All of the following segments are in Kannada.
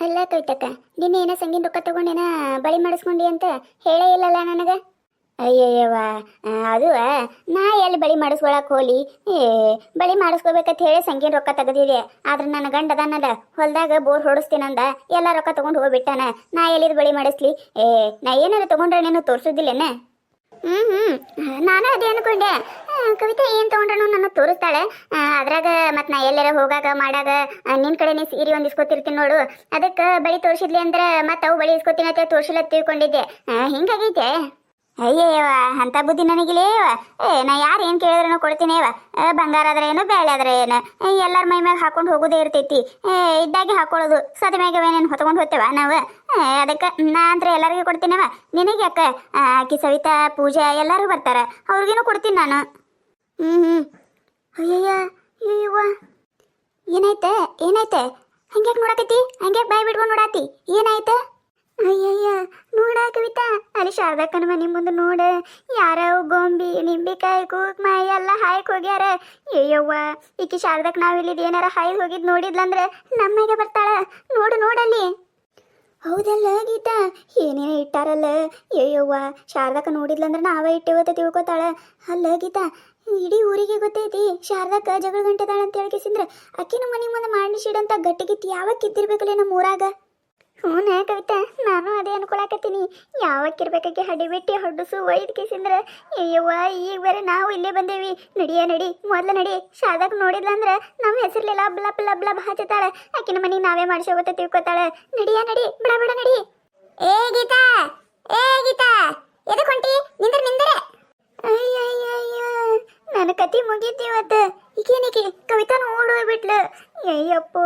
ಅಲ್ಲ ಕವಿತಕ್ಕ ನಿನ್ನೆ ಏನೋ ಸಂಗಿನ ರೊಕ್ಕ ತಗೊಂಡೇನ ಬಳಿ ಮಾಡಿಸ್ಕೊಂಡಿ ಅಂತ ಹೇಳೇ ಇಲ್ಲಲ್ಲ ನನಗೆ. ಅಯ್ಯಯ್ಯವ್ವ ಆ, ಅದು ನಾ ಎಲ್ಲಿ ಬಳಿ ಮಾಡಿಸ್ಕೊಳಕ್ ಹೋಲಿ? ಏ ಬಳಿ ಮಾಡಿಸ್ಕೋಬೇಕಂತ ಹೇಳಿ ಸಂಗಿನ ರೊಕ್ಕ ತೆಗೆದಿದೆ ಆದ್ರೆ ನನ್ನ ಗಂಡ ಅದಾನಲ್ಲ ಹೊಲ್ದಾಗ ಬೋರ್ ಹೊಡಿಸ್ತೀನಂದ ಎಲ್ಲ ರೊಕ್ಕ ತಗೊಂಡು ಹೋಗ್ಬಿಟ್ಟಾನ. ನಾ ಎಲ್ಲಿದ್ ಬಳಿ ಮಾಡಿಸ್ಲಿ? ಏ ನಾ ಏನಾರ ತಗೊಂಡ್ರೆ ನೀನು ತೋರಿಸೋದಿಲ್ಲೇನ? ಹ್ಮ್ ಹ್ಮ್ ನಾನು ಅದೇ ಅನ್ಕೊಂಡೆ. ಕವಿತಾ ಏನ್ ತಗೊಂಡ್ರು ನನ್ನ ತೋರಿಸ್ತಾಳೆ. ಅದ್ರಾಗ ಮತ್ ನಾ ಎಲ್ಲಾರ ಹೋಗಾಗ ಮಾಡಾಗ ನಿನ್ ಕಡೆನೇ ಸೀರೆ ಒಂದ್ ಇಸ್ಕೊತಿರ್ತೀನಿ ನೋಡು. ಅದಕ್ಕ ಬಳಿ ತೋರಿಸಿದ್ಲಿ ಅಂದ್ರ ಮತ್ ಅವು ಬಳಿ ಇಸ್ಕೊತೀನಿ ಅಂತ ತೋರ್ಸಿಲ್ಲ ತಿಳ್ಕೊಂಡಿದ್ದೆ. ಹಿಂಗಾಗೈತೆ. ಅಯ್ಯಯ್ಯವ ಅಂತ ಬುದ್ಧಿ ನನಗಿಲ್ಲೇವ ಏ ನಾ ಯಾರು ಏನು ಕೇಳಿದ್ರು ಅವ ಬಂಗಾರ ಆದ್ರೆ ಏನು ಬೇಳೆ ಆದ್ರೆ ಏನು. ಎಲ್ಲರ ಮೈ ಮ್ಯಾಗ ಹಾಕೊಂಡು ಹೋಗೋದೇ ಇರ್ತೈತಿ. ಇದ್ದಾಗೆ ಹಾಕೊಳ್ಳೋದು. ಸದ ಮ್ಯಾಗ ಏನೇನು ಹೊತ್ಕೊಂಡು ಹೋಗ್ತೇವ ನಾವು? ಅದಕ್ಕೆ ನಾ ಅಂದ್ರೆ ಎಲ್ಲರಿಗೂ ಕೊಡ್ತೀನವ ನಿನಗೆ ಯಾಕ ಆ, ಆಕಿ ಸವಿತಾ ಪೂಜಾ ಎಲ್ಲರೂ ಬರ್ತಾರ. ಅವ್ರಿಗೇನು ಕೊಡ್ತೀನಿ ನಾನು. ಹ್ಞೂ ಹ್ಞೂ ಅಯ್ಯಯ್ಯ ಅಯ್ಯವ್ವ ಏನೈತೆ ಏನೈತೆ ಹಂಗ್ಯಾಕ್ ನೋಡಕತ್ತಿ? ಹಂಗ್ಯಾಕ್ ಬಾಯ್ ಬಿಡ್ಕೊಂಡು ನೋಡಾತಿ? ಏನಾಯ್ತ? ಅಯ್ಯಯ್ಯ, ನೋಡ ಕವಿತಾ. ಅಲ್ಲಿ ಶಾರದಕ್ಕನ ಮನೆ ಮುಂದೆ ನೋಡ. ಯಾರೋ ಗೊಂಬಿ, ನಿಂಬಿಕಾಯಿ, ಕುಕ್ಮ ಎಲ್ಲ ಹಾಯಕ್ ಹೋಗ್ಯಾರ. ಅಯ್ಯವ್ವ ಈಕಿ ಶಾರದಕ್ ನಾವ್ ಇಲ್ಲಿ ಏನಾರ ಹಾಯ್ ಹೋಗಿದ್ ನೋಡಿದ್ಲಂದ್ರೆ ನಮ್ಮಗೆ ಬರ್ತಾಳ. ನೋಡು, ನೋಡಲ್ಲಿ. ಹೌದಲ್ಲ ಗೀತಾ, ಏನೇನೋ ಇಟ್ಟಾರಲ್ಲ. ಅಯ್ಯವ್ವ ಶಾರದಕ್ಕ ನೋಡಿದ್ಲಂದ್ರೆ ನಾವೇ ಇಟ್ಟಿವತ್ತ ತಿಳ್ಕೊತಾಳ. ಅಲ್ಲ ಗೀತಾ ಇಡೀ ಊರಿಗೆ ಗೊತ್ತೈತಿ. ಶಾರದಕ್ಕ ಜಗಳ ಗಂಟೆದಾಳ ಅಂತ ಹೇಳ್ಕಿಸಿಂದ್ರ ಅಕ್ಕಿನ ಮನೆ ಮುಂದೆ ಮಾಡಿಸಿಡಂತ ಗಟ್ಟಿಗಿತ್ತು ಯಾವ ಕಿದ್ದಿರ್ಬೇಕಲ್ಲ ನಮ್ಮ ಊರಾಗ? ಹ್ಞೂ ಕವಿತಾ, ನಾನು ಅದೇ ಅನ್ಕೊಳಕತ್ತೀನಿ. ಯಾವಕ್ಕಿರ್ಬೇಕಾಗಿ ಹಡಿ ಬಿಟ್ಟಿ ಹಡ್ಡುಸು ಒಯ್ದು ಕೇಸಿಂದ್ರ? ಅಯ್ಯವ್ವ ಈಗ ಬೇರೆ ನಾವು ಇಲ್ಲೇ ಬಂದೇವಿ. ನಡಿಯ, ನಡಿ, ಮೊದ್ಲು ನಡಿ. ಶಾರದಾಗ ಅಂದ್ರೆ ನಮ್ಮ ಹೆಸರ್ಲಿ ಲಬ್ ಲಬ್ ಲಬ್ ಲಬ್ ಅಕ್ಕಿನ ಮನೆಗೆ ನಾವೇ ಮಾಡಿಸೋಗತ್ತ ತಿಳ್ಕೊತಾಳ. ನಡಿಯ, ನಡಿ, ಬಡ ಬಡ, ನಡಿ. ಏ ಗೀತಾ ಏ ಗೀತಾ ಎದಕ್ ಹೊಂಟಿ ನಿಂದ್ರ ನಿಂದ್ರೆ ಅಯ್ಯಯ್ಯಯ್ಯ ನನ್ನ ಕತಿ ಮುಗೀತಿ ಇವತ್ತು. ಈಗೇನಿಕೆ ಕವಿತಾನು ಬಿಟ್ಲು ಅಯ್ಯಪ್ಪೋ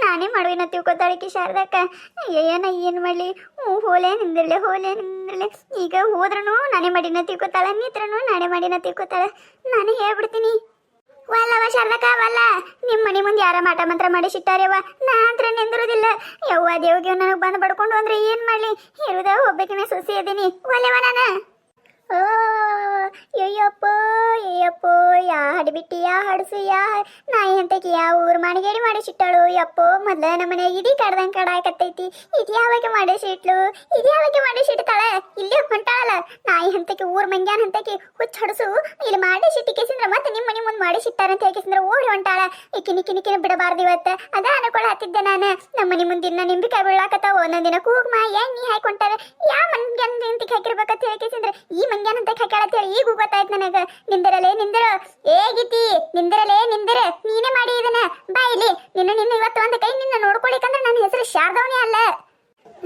ನಾನೇ ಮಾಡುವಿನ ತಿಳ್ಕೊತಾಳಿಕೆ ಶಾರದಕ್ಕ. ಅಯ್ಯಯ್ಯ, ನಾ ಏನು ಮಾಡಲಿ? ಹ್ಞೂ, ಹೋಲೆ ನಿಂದಿರ್ಲೆ ಹೋಲೆ ನಿಂದಿರ್ಲೆ. ಈಗ ಹೋದ್ರೂ ನಾನೇ ಮಾಡಿನ ತಿಳ್ಕೊತಾಳ, ನಿತ್ರನು ನಾನೇ ಮಾಡಿನ ತಿಳ್ಕೊತಾಳ. ನಾನೇ ಹೇಳ್ಬಿಡ್ತೀನಿ. ವಲ್ಲವ ಶಾರದಕ್ಕ, ವಲ್ಲ ನಿಮ್ಮ ಮನೆ ಮುಂದೆ ಯಾರ ಮಾಟ ಮಂತ್ರ ಮಾಡಿ ಸಿಟ್ಟಾರ್ಯವ ನಾ ಅಂತ್ರ ನಿಂದಿರೋದಿಲ್ಲ. ಯವ್ವ ದೇವ್ಗೆ ನನಗೆ ಬಂದು ಬಡ್ಕೊಂಡು ಅಂದ್ರೆ ಏನು ಮಾಡಲಿ? ಹೇಳುದ ಹೋಗ್ಬೇಕಿನ ಸೊಸಿ ಅದೀನಿ ಒಲ್ಲೆವ ನಾನು. ಅಯ್ಯಪ್ಪ ಅಯ್ಯಪ್ಪ ಯಾ ಹಡಿಬಿಟ್ಟಿ ಯಾ ಹಾಡಿಸು ಯಾ ನಾಯಿ ಅಂತಕ್ಕೆ ಯಾವ ಊರು ಮಾಡಿಗೇಡಿ ಮಾಡಿಸಿಟ್ಟಳು, ಯಪ್ಪೋ, ಮೊದ್ಲ ನಮ್ಮ ಮನೆಯಾಗ ಇಡೀ ಕಡ್ದಂಗೆ ಕಡಾಕತ್ತೈತಿ, ಇದು ಯಾವಾಗ ಮಾಡಿಸಿಟ್ಲು, ಇದು ಯಾವಾಗ ಮಾಡಿಸಿಡ್ತಾಳೆ, ಇಲ್ಲೇ ಹೊಂಟಾಳಲ್ಲ, ನಾಯಿ ಹಂತಕ್ಕೆ ಊರ್ ಮಂಗ್ಯಾನ ಹಂತಕ್ಕೆ ಹುಚ್ಚ ಹಡಸು, ಇಲ್ಲಿ ಮಾಡಿಸಿಟ್ಟು ಕೇಸಿಂದ್ರ ಮತ್ತೆ ನಿಮ್ಮ ಮನೆ ಮುಂದೆ ಮಾಡಿಸಿಟ್ಟಾರಂತ ಹೇಗಿಸಿಂದ್ರ ಓಡಿ ಹೊಂಟಾಳ, ಇಕ್ಕಿನಿ ನಿಕ್ಕಿ ನಿಕ್ಕಿನ ಬಿಡಬಾರ್ದು ಇವತ್ತ, ಅದ ಅನ್ಕೊಳ ಹತ್ತಿದ್ದೆ ನಾನು, ನಮ್ಮ ಮನೆ ಮುಂದೆ ಇನ್ನ ನಿಂಬಿಕಾಯಿ ಬೀಳಾಕತ್ತಾವ ಒಂದೊಂದಿನ ಕೂಗ್ಮ ಎಣ್ಣಿ ಹಾಕೊಂಟಾರ ಯಾವ ಮನ್ಗೆ ಹಾಕಿರ್ಬೇಕಂತ ಹೇಳಕೇಸಿಂದ್ರ ಈ ಮಂಗ್ಯಾನ ಅಂತ ಹೇಳಿ ಈಗ ಗೊತ್ತಾಯ್ತು ನನಗ. ನಿಂದಿರಲೇ ನಿಂದಿರ. ಏ ಗೀತಿ, ನಿಂದಿರಲೇ ನಿಂದಿರ. ನೀನೇ ಮಾಡಿ ಇದನ್ನ. ಬಾ ಇಲ್ಲಿ. ನಿನ್ನ ನಿನ್ನ ಇವತ್ತು ಒಂದು ಕೈ ನಿನ್ನ ನೋಡ್ಕೊಳಿಕಂದ್ರೆ ನನ್ನ ಹೆಸರು ಶಾರದವನೇ ಅಲ್ಲ.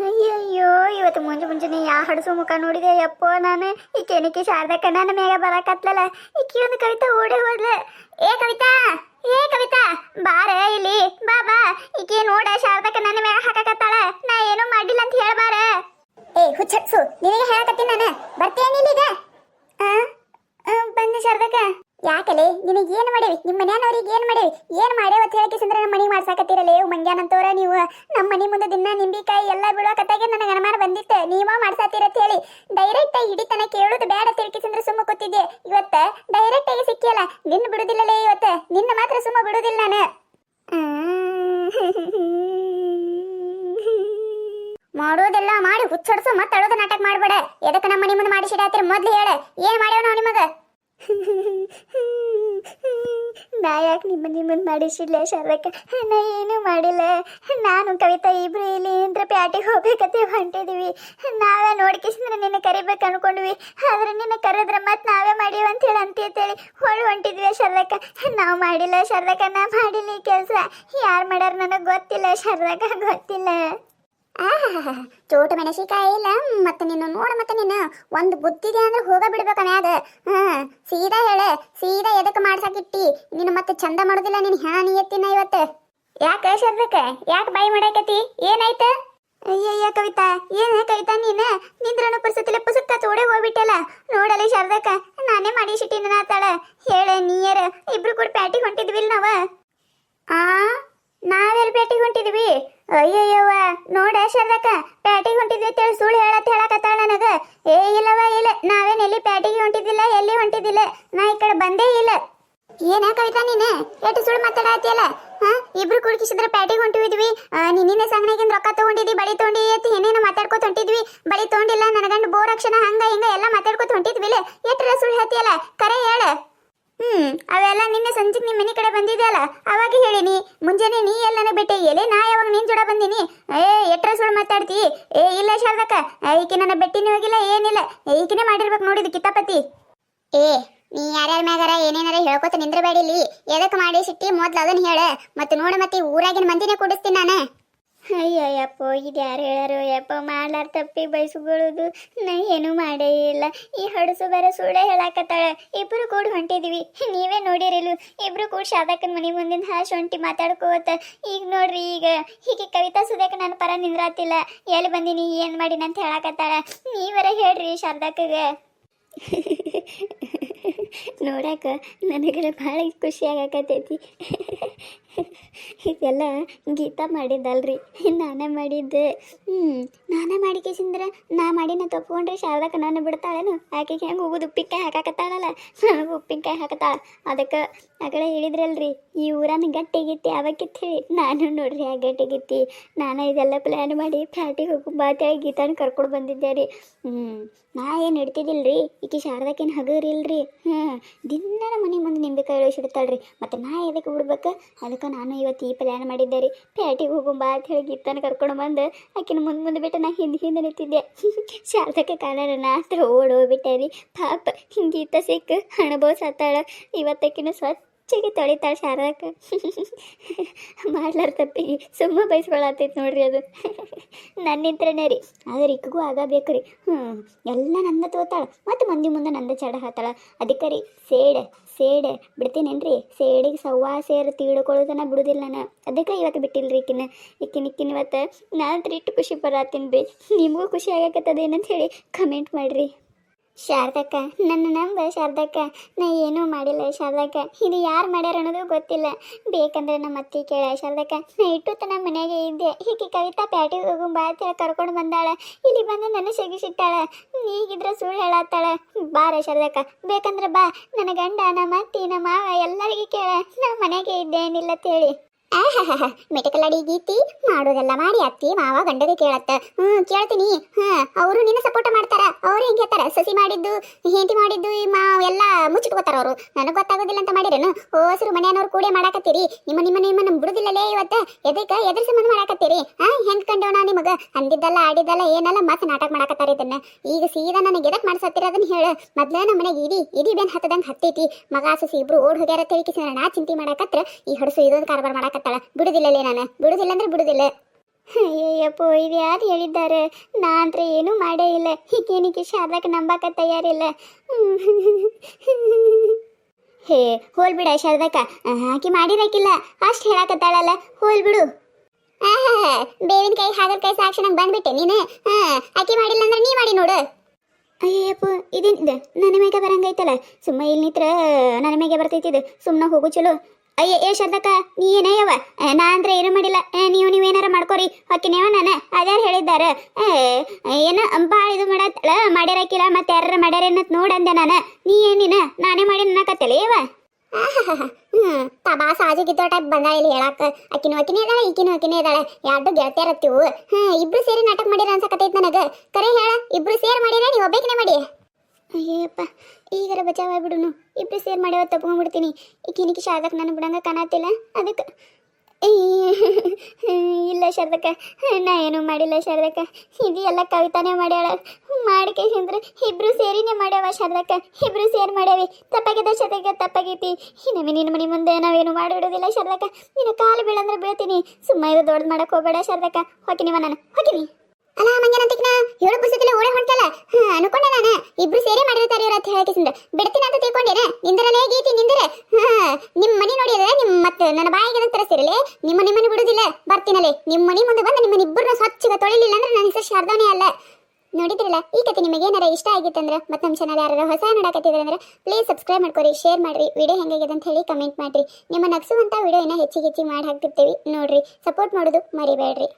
ಅಯ್ಯಯ್ಯೋ, ಇವತ್ತು ಮುಂಜೆ ಮುಂಜಾನೆ ಯಾ ಹಡಸು ಮುಖ ನೋಡಿದೆ? ಯಪ್ಪೋ ನಾನು. ಈ ಕೆನಿಕೆ ಶಾರದಕ್ಕ ನನ್ನ ಮೇಲೆ ಬರಕತ್ಲಲ್ಲ. ಈಕಿ ಒಂದು ಕವಿತಾ ಓಡಿ ಹೋದ್ಲ. ಏ ಕವಿತಾ ಏ ಕವಿತಾ. ಬಾರ ಇಲ್ಲಿ. ಬಾ ಬಾ. ಈಕಿ ನೋಡ ಶಾರದಕ್ಕ ನನ್ನ ಮೇಲೆ ಹಾಕಕತ್ತಾಳ. ನಾ ಏನೂ ಮಾಡಿಲ್ಲ ಅಂತ ಹೇಳ್ಬಾರ ಏ ಹುಚ್ಚಟ್ಸು ನಿನಗೆ ಹೇಳಕತ್ತೀನಿ ನಾನು. ಬರ್ತೀಯ ನೀನೀಗ? ಬಂದೆ ಶಾರದಕ್ಕ. ಯಾಕಲೆ? ನಿನಗೆ ಏನು ಮಾಡೇವಿ? ನಿಮ್ಮ ಮನ್ಯಾನವ್ರಿಗೆ ಏನು ಮಾಡೇವಿ? ಏನು ಮಾಡೇವ ಅಂತ ಹೇಳಕ್ಕೆ ಸಂದ್ರೆ ನಮ್ಮ ಮನೆಗೆ ಮಾಡ್ಸಾಕತ್ತೀರಲ್ಲ ಇವು ಮಂಗ್ಯಾನಂತವ್ರ ನೀವು? ನಮ್ಮ ಮನೆ ಮುಂದೆ ದಿನ ನಿಂಬಿಕಾಯಿ ಎಲ್ಲ ಬೀಳೋಕತ್ತಾಗೆ ನನಗೆ ಅನುಮಾನ ಬಂದಿತ್ತು. ನೀವ ಮಾಡ್ಸಾತೀರತ್ ಹೇಳಿ. ಡೈರೆಕ್ಟ್ ಆಗಿ ಹಿಡಿತನ ಕೇಳೋದು ಬೇಡ ತಿಳ್ಕಿ ಸಂದ್ರೆ ಸುಮ್ಮ ಕೂತಿದ್ದೆ. ಇವತ್ತ ಡೈರೆಕ್ಟ್ ಆಗಿ ಸಿಕ್ಕಿಯಲ್ಲ ನಿನ್ನ ಬಿಡುದಿಲ್ಲಲೇ ಇವತ್ತ. ನಿನ್ನ ಮಾತ್ರ ಸುಮ್ಮ ಬಿಡುದಿಲ್ಲ ನಾನು. ಮಾಡೋದೆಲ್ಲ ಮಾಡಿ ಹುಚ್ಚಡ್ಸು, ಮತ್ತೆ ಅಳೋದು ನಾಟಕ ಮಾಡಬೇಡ. ಎದಕ್ಕೆ ನಮ್ಮ ಮನೆ ಮುಂದೆ ಮಾಡಿ ಸಿಡಾತಿರ ಮೊದ್ಲು ಹೇಳ. ಏನು ಮಾಡ್ಯಾವ ನಾವು ನಿಮಗ? ನಾ ಯಾಕೆ ನಿಮ್ಮ ಮನೆ ಮುಂದೆ ಮಾಡಿಸಿಡ್ಲೆ ಶಾರದಕ್ಕ ನಾ ಏನೂ ಮಾಡಿಲ್ಲ. ನಾನು ಕವಿತಾ ಇಬ್ರು ಇಲ್ಲಿ ಏನ್ರ ಪ್ಯಾಟಿಗೆ ಹೋಗ್ಬೇಕಂತ ಹೊಂಟಿದೀವಿ. ನಾವೇ ನೋಡ್ಕಿಸಿದ್ರೆ ನಿನ್ನ ಕರಿಬೇಕು ಅನ್ಕೊಂಡ್ವಿ. ಆದ್ರೆ ನಿನ್ನ ಕರೆದ್ರೆ ಮತ್ತೆ ನಾವೇ ಮಾಡೀವಿ ಅಂತ ಹೇಳಿ ಅಂತೇಳಿ ಹೊಳ್ ಹೊಂಟಿದ್ವಿ ಶರದಕ ನಾವು ಮಾಡಿಲ್ಲ ಶಾರದಕ್ಕ, ನಾ ಮಾಡಿಲ್ಲ ಈ ಕೆಲಸ. ಯಾರು ಮಾಡ್ಯಾರ ನನಗೆ ಗೊತ್ತಿಲ್ಲ. ಶಾರದಕ್ಕ ಗೊತ್ತಿಲ್ಲ. ಚೋಟ ಮೆಣಸಿಕಾಯಿ ಇಲ್ಲ, ಮತ್ತೆ ನಿನ್ನ ನೋಡ ಮತ್ತೆ ನೀನು. ಒಂದು ಬುದ್ಧಿದೆ ಅಂದ್ರೆ ಹೋಗ ಬಿಡ್ಬೇಕ ಮ್ಯಾಗ ಹಾ, ಸೀದಾ ಹೇಳ, ಸೀದಾ ಎದಕ್ಕೆ ಮಾಡ್ಸಾಕಿಟ್ಟಿ ನಿನ್ನ ಮತ್ತೆ ಚಂದ ಮಾಡೋದಿಲ್ಲ ನೀನು ಹ್ಯಾ ನಿಯತ್ತಿನ ಇವತ್ತು. ಯಾಕೆ ಶರ್ದಕ್ಕೆ? ಯಾಕೆ ಬೈ ಮಾಡಾಕತಿ ಏನಾಯ್ತ? ಅಯ್ಯಯ್ಯ ಕವಿತಾ, ಏನ ಕವಿತಾ ನೀನ? ನಿಂದ್ರನು ಪರಿಸ್ಥಿತಿಲಿ ಪುಸ್ತಕ ತೋಡೆ ಹೋಗ್ಬಿಟ್ಟಲ್ಲ. ನೋಡಲಿ ಶಾರದಕ್ಕ, ನಾನೇ ಮಾಡಿ ಸಿಟ್ಟಿನ ಆತಾಳ. ಹೇಳ, ನೀಯರ, ಇಬ್ರು ಕೂಡ ಪ್ಯಾಟಿಗೆ ಹೊಂಟಿದ್ವಿಲ್ ನಾವ? ಆ ನಾವೆಲ್ಲಿ ಪೇಟೆಗೆ ಹೊಂಟಿದ್ವಿ? ಅಯ್ಯಯ್ಯವ್ವ, ನೋಡ ಶಾರದಕ್ಕ, ಪ್ಯಾಟಿಗೆ ಹೊಂಟಿದ್ವಿ ಅಂತೇಳಿ ಸುಳ್ಳು ಹೇಳತ್ ಹೇಳಕತ್ತಾಳ ನನಗ. ಏ ಇಲ್ಲವ ಇಲ್ಲ, ನಾವೇನ್ ಎಲ್ಲಿ ಪ್ಯಾಟಿಗೆ ಹೊಂಟಿದ್ದಿಲ್ಲ, ಎಲ್ಲಿ ಹೊಂಟಿದ್ದಿಲ್ಲ, ನಾ ಈ ಕಡೆ ಬಂದೇ ಇಲ್ಲ. ಏನ ಕವಿತಾ ನೀನು, ಎಷ್ಟು ಸುಳ್ಳು ಮಾತಾಡತ್ತಿಯಲ್ಲ ಹಾ, ಇಬ್ರು ಕುಡ್ಕಿಸಿದ್ರೆ ಪ್ಯಾಟಿಗೆ ಹೊಂಟಿದ್ವಿ. ನಿನ್ನೆ ಸಂಗನಾಗಿಂದ ರೊಕ್ಕ ತಗೊಂಡಿದ್ವಿ ಬಳಿ ತೊಂಡಿ ಅಂತ ಏನೇನೋ ಮಾತಾಡ್ಕೊತ ಹೊಂಟಿದ್ವಿ. ಬಳಿ ತೊಗೊಂಡಿಲ್ಲ ನನ್ನ ಗಂಡ ಬೋರ್ ಅಕ್ಷಣ ಹಂಗ ಹಿಂಗ ಎಲ್ಲ ಮಾತಾಡ್ಕೊತ ಹೊಂಟಿದ್ವಿಲೆ. ಎಷ್ಟರ ಸುಳ್ಳು ಹೇಳ್ತಿಯಲ್ಲ? ಕರೆ ಹೇಳ. ಹ್ಮ್, ಅವೆಲ್ಲ ನಿನ್ನೆ ಸಂಜೆಗೆ ನಿಮ್ಮ ಮನೆ ಕಡೆ ಬಂದಿದ್ಯಲ್ಲ, ಅವಾಗ ಹೇಳಿನಿ. ಮುಂಜಾನೆ ನೀ ಎಲ್ಲನ ಬಿಟ್ಟೆ, ಎಲೆ ನಾ ಯಾವಾಗ ನಿನ್ ಜೋಡ ಬಂದಿನಿ? ಏ, ಎಟ್ರ ಸುಳ್ಳು ಮಾತಾಡ್ತಿ? ಏ, ಇಲ್ಲ ಶಾರದಕ್ಕ, ಈಕೆ ನನ್ನ ಬೆಟ್ಟಿನ ಹೋಗಿಲ್ಲ, ಏನಿಲ್ಲ. ಈಕಿನೇ ಮಾಡಿರ್ಬೇಕು ನೋಡಿದ್ ಕಿತಾಪತಿ ಏ, ನೀ ಯಾರ್ಯಾರ ಮ್ಯಾಗಾರ ಏನೇನಾರ ಹೇಳ್ಕೊತ ನಿಂದ್ರಬೇಡಿಲಿ ಇಲ್ಲಿ ಎದಕ್ ಮಾಡಿ ಸಿಟ್ಟಿ, ಮೊದ್ಲು ಅದನ್ನ ಹೇಳ. ಮತ್ತೆ ನೋಡ ಮತ್ತೆ ಊರಾಗಿನ ಮಂದಿನೇ ಕೂಡಿಸ್ತೀನಿ ನಾನು. ಇದು ಯಾರು ಹೇಳಾರು ಯಪ್ಪ, ಮಾಡ್ಲಾರ ತಪ್ಪಿ ಬಯಸ್ಕೊಳ್ಳೋದು ನಾ ಏನೂ ಮಾಡೇ ಇಲ್ಲ. ಈ ಹಡಸು ಬೇರೆ ಸುಳ್ಳೆ ಹೇಳಾಕತ್ತಾಳ. ಇಬ್ರು ಕೂಡ ಹೊಂಟಿದೀವಿ. ನೀವೇ ನೋಡಿರಿಲು ಇಬ್ರು ಕೂಡ ಶಾದಕನ ಮನೆ ಮುಂದಿನ ಹಾಶ್ ಹೊಂಟಿ ಮಾತಾಡ್ಕೋತ. ಈಗ ನೋಡ್ರಿ ಈಗ. ಹೀಗೆ ಕವಿತಾ ಸುದೇಕ ನನ್ನ ಪರ ನಿಂದ್ರಾತಿಲ್ಲ. ಎಲ್ಲಿ ಬಂದಿನಿ, ಏನು ಮಾಡಿನ ಅಂತ ಹೇಳಾಕತ್ತಾಳ. ನೀವರ ಹೇಳ್ರಿ ಶಾರದಕ್ಕಗೆ ನೋಡಾಕ ನನಗೆ ಭಾಳ ಖುಷಿ ಆಗಾಕತ್ತೈತಿ. ಇದೆಲ್ಲ ಗೀತಾ ಮಾಡಿದ್ದಲ್ರಿ. ನಾನೇ ಮಾಡಿದ್ದೆ. ಹ್ಞೂ ನಾನೇ ಮಾಡಿಕೇಸಿಂದ್ರ ನಾ ಮಾಡಿನ ತಪ್ಕೊಂಡ್ರೆ ಶಾರದಕ್ಕೆ ನಾನು ಬಿಡ್ತಾಳೇನು? ಆಕೆಗೆ ಹೆಂಗೆ ಹೋಗೋದು ಉಪ್ಪಿನಕಾಯಿ ಹಾಕಾಕತ್ತಾಳಲ್ಲ? ನನಗೆ ಉಪ್ಪಿನಕಾಯಿ ಹಾಕತ್ತಾಳ. ಅದಕ್ಕೆ ಆಕಡೆ ಹೇಳಿದ್ರಲ್ರಿ, ಈ ಊರನ್ನ ಗಟ್ಟಿಗಿತ್ತಿ ಯಾವಕ್ಕಿತ್ತು ಹೇಳಿ. ನಾನು ನೋಡ್ರಿ ಆ ಗಟ್ಟಿಗಿತ್ತಿ ನಾನು ಇದೆಲ್ಲ ಪ್ಲ್ಯಾನ್ ಮಾಡಿ ಫ್ಯಾಟಿಗೆ ಹೋಗು ಬಾತೇಳಿ ಗೀತಾನ ಕರ್ಕೊಂಡು ಬಂದಿದ್ದೆ ರೀ. ಹ್ಞೂ ನಾ ಏನು ಇಡ್ತಿದ್ದಿಲ್ರಿ ಈಕಿ ಶಾರದಕ್ಕೇನು ಹಗರಿಲ್ರಿ ಹ್ಮ್ ದಿನ ಮನೆ ಮುಂದೆ ನಿಂಬೆಕಾಯಿ ಇಳಿಸಿಡ್ತಾಳ್ರಿ ಮತ್ತು ನಾ ಎದಕ್ಕೆ ಬಿಡ್ಬೇಕು? ಅದಕ್ಕೆ ನಾನು ಇವತ್ತು ಈ ಪ್ಲ್ಯಾನ್ ಮಾಡಿದ್ದೆ ರೀ. ಪ್ಯಾಟಿಗೆ ಹೋಗುಂಬ ಅಂತ ಹೇಳಿ ಗೀತನ ಕರ್ಕೊಂಡು ಬಂದು, ಆಕಿನ ಮುಂದೆ ಮುಂದೆ ಬಿಟ್ಟು ನಾ ಹಿಂದೆ ಹಿಂದೆ ನಿಂತಿದ್ದೆ. ಶಾರದಕ್ಕೆ ಕಾಲರ ನಾತ್ರ ಹತ್ರ ಓಡ್ ಹೋಗ್ಬಿಟ್ಟೆ ರೀ. ಪಾಪ ಗೀತ ಸಿಕ್ಕ, ಅನುಭವ ಸತ್ತಾಳ. ಇವತ್ತಕ್ಕಿನ ಸ್ವಚ್ಛಗೆ ತೊಳಿತಾಳೆ ಶಾರದಕ್ಕೆ. ಮಾಡ್ಲಾರ ತಪ್ಪಿಗೆ ಸುಮ್ಮ ಬಯಸ್ಕೊಳತೈತಿ ನೋಡ್ರಿ ಅದು. ನನ್ನಿಂತ್ರನೇ ರೀ. ಆದ್ರೆ ಇಕ್ಕಿಗೂ ಆಗಬೇಕು ರೀ. ಹ್ಞೂ ಎಲ್ಲ ನನ್ನ ತೋತಾಳ. ಮತ್ತು ಮಂದಿ ಮುಂದೆ ನಂದ ಚಡ ಹಾತಾಳ. ಅದಕ್ಕೆ ರೀ, ಸೇಡ್ ಸೇಡ್, ಬಿಡ್ತೀನೇನ್ರಿ? ಸೇಡಿಗೆ ಸವ್ವಾ ಸೇರು ತೀಡ್ಕೊಳ್ಳೋದನ್ನ ಬಿಡುದಿಲ್ಲ ನಾನು. ಅದಕ್ಕೆ ಇವತ್ತು ಬಿಟ್ಟಿಲ್ರಿ ಇಕ್ಕಿನ ಈಕಿನ ಈಕಿನ ಇವತ್ತು ನಾನು ಇಟ್ಟು ಖುಷಿ ಪಡತ್ತೀನಿ ರೀ ನಿಮಗೂ ಖುಷಿ ಆಗಕತ್ತದೇನಂತ ಹೇಳಿ ಕಮೆಂಟ್ ಮಾಡಿರಿ. ಶಾರದಕ್ಕ, ನನ್ನ ನಂಬ ಶಾರದಕ್ಕ, ನಾ ಏನೂ ಮಾಡಿಲ್ಲ ಶಾರದಕ್ಕ. ಇದು ಯಾರು ಮಾಡ್ಯಾರ ಅನ್ನೋದು ಗೊತ್ತಿಲ್ಲ. ಬೇಕಂದ್ರೆ ನಮ್ಮ ಅತ್ತಿ ಕೇಳ ಶಾರದಕ್ಕ. ನಾ ಇಟ್ಟು ತನ ಮನೆಯಾಗೆ ಇದ್ದೆ. ಹೀಗೆ ಕವಿತಾ ಪ್ಯಾಟಿಗೆ ಹೋಗು ಅಂತ ಕರ್ಕೊಂಡು ಬಂದಾಳೆ. ಇಲ್ಲಿ ಬಂದು ನನ್ನ ಸಿಗಿಸಿಟ್ಟಾಳೆ. ಈಗಿದ್ರೆ ಸುಳ್ಳು ಹೇಳತ್ತಾಳೆ. ಬಾರ ಶಾರದಕ್ಕ. ಬೇಕಂದ್ರೆ ಬಾ. ನನ್ನ ಗಂಡ, ನಮ್ಮ ಅತ್ತಿ, ನಮ್ಮ ಮಾವ ಎಲ್ಲರಿಗೂ ಕೇಳ. ನಾ ಮನೆಗೆ ಇದ್ದೆ ಏನಿಲ್ಲ ಅಂತೇಳಿ ಆಹಾಹಾ ಮೆಟಕಲಡಿ ಗೀತಿ ಮಾಡೋದೆಲ್ಲ ಮಾಡಿ ಅತ್ತಿ ಮಾವ ಗಂಡಗೆ ಕೇಳತ್ತ. ಹ್ಮ್, ಕೇಳ್ತೀನಿ. ಹಾ, ಅವರು ನಿನ್ನ ಸಪೋರ್ಟ್ ಮಾಡ್ತಾರ. ಅವ್ರು ಹೆಂಗೆ ಹೇಳ್ತಾರ? ಸಸಿ ಮಾಡಿದ್ದು, ಹೆಂಡತಿ ಮಾಡಿದ್ದು ಮಾವ ಎಲ್ಲ ಮುಚ್ಚಿಟ್ಕೋತಾರ ಅವರು. ನನಗೆ ಗೊತ್ತಾಗೋದಿಲ್ಲ ಅಂತ ಮಾಡಿರೇನು? ಹೋಸರು ಮನೆಯವ್ರು ಕೂಡೆ ಮಾಡಾಕತ್ತೀರಿ. ನಿಮ್ಮ ನಿಮ್ಮ ನಿಮ್ಮನ್ನ ಬಿಡುದಿಲ್ಲಲೇ ಇವತ್ತ? ಎದಕ್ಕ ಎದ್ರ ಸಂಬಂಧ ಮಾಡಾಕತ್ತೀರಿ? ಹಾ ಹೆಂಗ್ ಕಂಡೋಣ ನಿಮಗ. ಅಂದಿದ್ದಲ್ಲ, ಆಡಿದ್ದಲ್ಲ, ಏನಲ್ಲ ಮತ್ತೆ ನಾಟಕ ಮಾಡಾಕತ್ತಾರ ಇದನ್ನ. ಈಗ ಸೀದಾ ನನಗೆ ಎದಕ್ ಮಾಡ್ಸತ್ತೀರ ಅದನ್ನ ಹೇಳ. ಮೊದ್ಲ ನಮ್ಮ ಮನೆಗೆ ಇಡಿ ಇಡಿ ಬೆನ್ ಹತ್ತದಂಗ್ ಹತ್ತೈತಿ. ಮಗ, ಸಸಿ ಇಬ್ರು ಓಡ್ ಹೋಗ್ಯಾರ ತಿಳಿಕಿಸಿ ನಾ ಚಿಂತೆ ಮಾಡಾಕತ್ರ. ಈ ಹಡಸು ಇದೊಂದು ಕಾರ್ಬಾರ್ ಮಾಡಾಕತ್ತಾಳ ಬಿಡುದಿಲ್ಲಲೇ ನಾನು. ಬಿಡುದಿಲ್ಲ ಅಂದ್ರೆ ಬಿಡುದಿಲ್ಲ. ಅಯ್ಯಪ್ಪ ಇದು ಯಾರು ಹೇಳಿದ್ದಾರೆ? ನಾ ಅಂದ್ರೆ ಏನೂ ಮಾಡೇ ಇಲ್ಲ. ಹೀಗೇನಿಕ್ಕೆ ಶಾರದಕ್ಕೆ ನಂಬಾಕ ತಯಾರಿಲ್ಲ ಹೇ ಹೋಲ್ ಬಿಡ ಶಾರದಕ್ಕ ಆಕಿ ಮಾಡಿರಕ್ಕಿಲ್ಲ. ಅಷ್ಟು ಹೇಳಾಕತ್ತಾಳಲ್ಲ. ಹೋಲ್ ಬಿಡು ಆಹಾ ಬೇವಿನ ಕೈ ಹಾಗಲಕಾಯಿ ಸಾಕ್ಷಿ ನಂಗೆ ಬಂದ್ಬಿಟ್ಟೆ ನೀನು. ಆಕಿ ಮಾಡಿಲ್ಲ ಅಂದ್ರೆ ನೀ ಮಾಡಿ ನೋಡು. ಅಯ್ಯಪ್ಪ ಇದೇನಿದೆ ನನ್ನ ಮೇಗ ಬರಂಗೈತಲ್ಲ ಸುಮ್ಮ ಇಲ್ಲಿ ನಿತ್ರ ನನ್ನ ಮೇಗೆ ಬರ್ತೈತಿ ಇದು. ಸುಮ್ಮನೆ ಹೋಗು ಚಲೋ. ಅಯ್ಯ, ಏ ಶರ್ದಕ್ಕ ನೀ ಏನಯ್ಯವ ನಾ ಅಂದ್ರೆ ಏನು ಮಾಡಿಲ್ಲ? ನೀವು ನೀವೇನಾರ ಮಾಡ್ಕೋರಿ. ಹೊಕ್ಕಿನೇವ ನಾನು? ಅದ್ಯಾರು ಹೇಳಿದ್ದಾರ? ಏನ ಭಾಳ ಇದು ಮಾಡತ್ತಳ? ಮಾಡ್ಯಾರಕ್ಕಿಲ್ಲ ಮತ್ತೆ ಯಾರ ಮಾಡ್ಯಾರೇನತ್ ನೋಡಂದೆ ನಾನು. ನೀ ಏನಿನ ನಾನೇ? ಮಾಡಿ ಅನ್ನಕತ್ತಲ್ಲ ಏವ ತಬಾ ಸಾಜಿಗಿದ್ದೋ ಟೈಪ್ ಬಂದ ಇಲ್ಲಿ ಹೇಳಾಕ. ಅಕ್ಕಿನ ಅಕ್ಕಿನೇ ಇದ್ದಾಳೆ ಈಕಿನ ಅಕ್ಕಿನೇ ಇದ್ದಾಳೆ ಎರಡು ಗೆಳತಿಯರತ್ತಿವು ಹ್ಮ್, ಇಬ್ರು ಸೇರಿ ನಾಟಕ ಮಾಡಿರ ಅನ್ಸಕತ್ತೈತ್ ನನಗ. ಕರೆ ಹೇಳ, ಇಬ್ರು ಸೇರಿ ಮಾಡಿರ ನೀ ಒಬ್ಬಾಕಿನೇ ಮಾಡಿ. ಅಯ್ಯಪ್ಪ, ಈಗರ ಬಚಾವ ಬಿಡುನು ಇಬ್ರು ಸೇರ್ ಮಾಡ್ಯಾವ ಈ ಈಕಿನಿಗೆ ಶಾರದಕ್ಕೆ ನಾನು ಬಿಡಂಗ ಕಾಣತ್ತಿಲ್ಲ. ಅದಕ್ಕೆ ಇಲ್ಲ ಶಾರದಕ್ಕ, ನಾ ಏನೂ ಮಾಡಿಲ್ಲ ಶಾರದಕ್ಕ. ಇದು ಎಲ್ಲ ಕವಿತಾನೇ ಮಾಡ್ಯಾಳ. ಮಾಡಿಕೇಸಂದ್ರೆ ಇಬ್ರು ಸೇರಿನೇ ಮಾಡ್ಯಾವ ಶಾರದಕ್ಕ. ಇಬ್ರು ಸೇರಿ ಮಾಡ್ಯಾವಿ. ತಪ್ಪಾಗಿದೆ ಶಾರದಕ್ಕ, ತಪ್ಪಾಗೈತಿ. ಇನ್ನೊಮ್ಮೆ ನಿನ್ನ ಮನೆ ಮುಂದೆ ನಾವೇನು ಮಾಡಿಡೋದಿಲ್ಲ ಶಾರದಕ್ಕ. ನಿನ್ನ ಕಾಲು ಬೀಳಂದ್ರೆ ಬೀಳ್ತೀನಿ. ಸುಮ್ಮ ಇದು ದೊಡ್ಡದು ಮಾಡಕ್ಕೆ ಹೋಗ್ಬೇಡ ಶಾರದಕ್ಕ. ಹೋಗಿನಿವ ನಾನು ಹೋಗಿನಿ ಅಲ್ಲ ಮಂಗನಂತಿಕ್ನ ಹೇಳು ಪುಸ್ತಕದಲ್ಲಿ ಓಡೇ ಹೊಂಟಲ್ಲ ಹಾ ಅನ್ಕೊಂಡೆ ನಾನು. ಇಬ್ರು ಸೇರಿ ಮಾಡಿರ್ತಾರೆ ಇವ್ರ ಅಂತ ಹೇಳಕಿಸಿಂದ ಬಿಡ್ತೀನಿ ಅಂತ ತಿಳ್ಕೊಂಡೇನೆ. ನಿಂದರಲೇ ಗೀತಿ ನಿಂದರೆ. ಹಾ ನಿಮ್ಮ ಮನೆ ನೋಡಿದ್ರೆ ನಿಮ್ಮ ಮತ್ತೆ ನನ್ನ ಬಾಯಿಗೆ ಅದಕ್ಕೆ ತರಿಸ್ತಿರಲಿ? ನಿಮ್ಮ ನಿಮ್ಮನೆ ಬಿಡುದಿಲ್ಲ. ಬರ್ತೀನಲ್ಲೇ ನಿಮ್ಮ ಮನೆ ಮುಂದೆ ಬಂದು ನಿಮ್ಮನ್ನ ಇಬ್ಬರನ್ನ ಸ್ವಚ್ಛ ತೊಳಿಲಿಲ್ಲ ಅಂದ್ರೆ ನನ್ನ ಹೆಸರು ಶಾರದಾನೇ ಅಲ್ಲ. ನೋಡಿದ್ರಲ್ಲ, ಈ ಕತೆ ನಿಮಗೆ ಏನಾರ ಇಷ್ಟ ಆಗಿತ್ತಂದ್ರೆ ಮತ್ತೆ ನಮ್ಮ ಚಾನಲ್ ಯಾರು ಹೊಸ ನೋಡಕತ್ತಿದ್ರೆ ಅಂದ್ರೆ ಪ್ಲೀಸ್ ಸಬ್ಸ್ಕ್ರೈಬ್ ಮಾಡ್ಕೊರಿ ಶೇರ್ ಮಾಡ್ರಿ. ವಿಡಿಯೋ ಹೆಂಗಾಗಿದೆ ಅಂತ ಹೇಳಿ ಕಮೆಂಟ್ ಮಾಡ್ರಿ. ನಿಮ್ಮ ನಗ್ಸುವಂಥ ವಿಡಿಯೋ ಇನ್ನೂ ಹೆಚ್ಚಿಗೆ ಹೆಚ್ಚಿಗೆ ಮಾಡಿ ಹಾಕ್ತಿರ್ತೀವಿ. ನೋಡ್ರಿ ಸಪೋರ್ಟ್ ಮಾಡೋದು ಮರಿಬೇಡ್ರಿ.